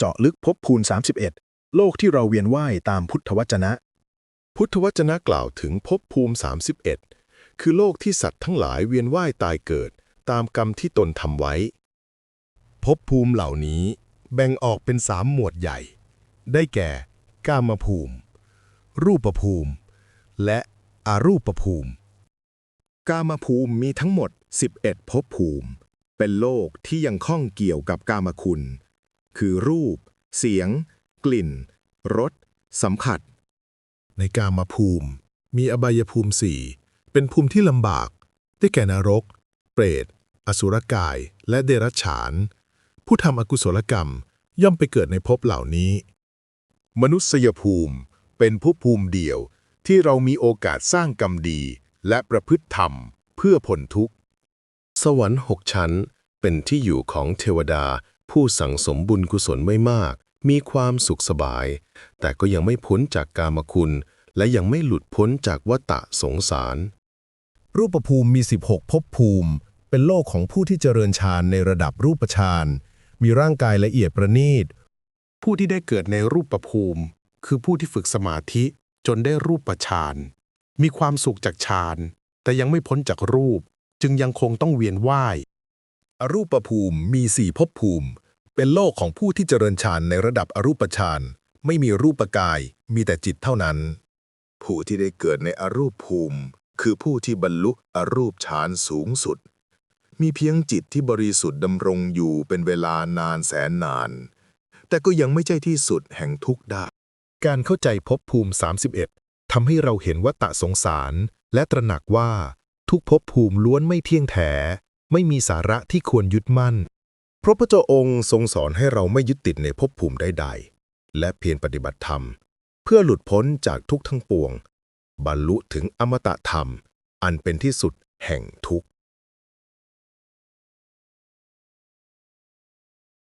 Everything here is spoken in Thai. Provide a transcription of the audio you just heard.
เจาะลึกภพภูมิ31 โลกที่เราเวียนว่ายตามพุทธวจนะ พุทธวจนะกล่าวถึงภพภูมิ 31 คือโลกที่สัตว์ทั้งหลายเวียนว่ายตายเกิด ตามกรรมที่ตนทำไว้ภพภูมิเหล่านี้แบ่งออกเป็นสามหมวดใหญ่ ได้แก่กามภูมิ รูปภูมิ และอารูปภูมิ กามภูมิมีทั้งหมด 11ภพภูมิ เป็นโลกที่ยังข้องเกี่ยวกับกามคุณ คือรูป เสียง กลิ่น รส สัมผัส ในกามภูมิ มีอบายภูมิสี่ เป็นภูมิที่ลำบาก ได้แก่นรก เปรต อสุรกาย และเดรัจฉาน ผู้ทำอกุศลกรรมย่อมไปเกิดในภพเหล่านี้ มนุษยภูมิเป็นภพภูมิเดียวที่เรามีโอกาสสร้างกรรมดี และประพฤติธรรมเพื่อผลทุกข์ สวรรค์หกชั้นเป็นที่อยู่ของเทวดา ผู้สั่งสมบุญกุศลไม่มาก มีความสุขสบาย แต่ก็ยังไม่พ้นจากกามคุณ และยังไม่หลุดพ้นจากวัฏสงสาร รูปภูมิมี 16ภพภูมิ เป็นโลกของผู้ที่เจริญฌานในระดับรูปฌาน มีร่างกายละเอียดประณีต ผู้ที่ได้เกิดในรูปภูมิ คือผู้ที่ฝึกสมาธิจนได้รูปฌาน มีความสุขจากฌาน แต่ยังไม่พ้นจากรูป จึงยังคงต้องเวียนว่าย อรูปภูมิมีสี่ภพภูมิ เป็นโลกของผู้ที่เจริญฌานในระดับอรูปฌานไม่มีรูปกาย มีแต่จิตเท่านั้น ผู้ที่ได้เกิดในอรูปภูมิ คือผู้ที่บรรลุอรูปฌานสูงสุด มีเพียงจิตที่บริสุทธิ์ดำรงอยู่เป็นเวลานานแสนนาน แต่ก็ยังไม่ใช่ที่สุดแห่งทุกข์ได้การเข้าใจภพภูมิ 31ทำให้เราเห็นวัฏสงสาร และตระหนักว่าทุกภพภูมิล้วนไม่เที่ยงแท้ ไม่มีสาระที่ควรยึดมั่นพระพุทธองค์ทรงสอนให้เราไม่ยึดติดในภพภูมิใดๆ และเพียรปฏิบัติธรรม เพื่อหลุดพ้นจากทุกทั้งปวง บรรลุถึงอมตะธรรม อันเป็นที่สุดแห่งทุกข์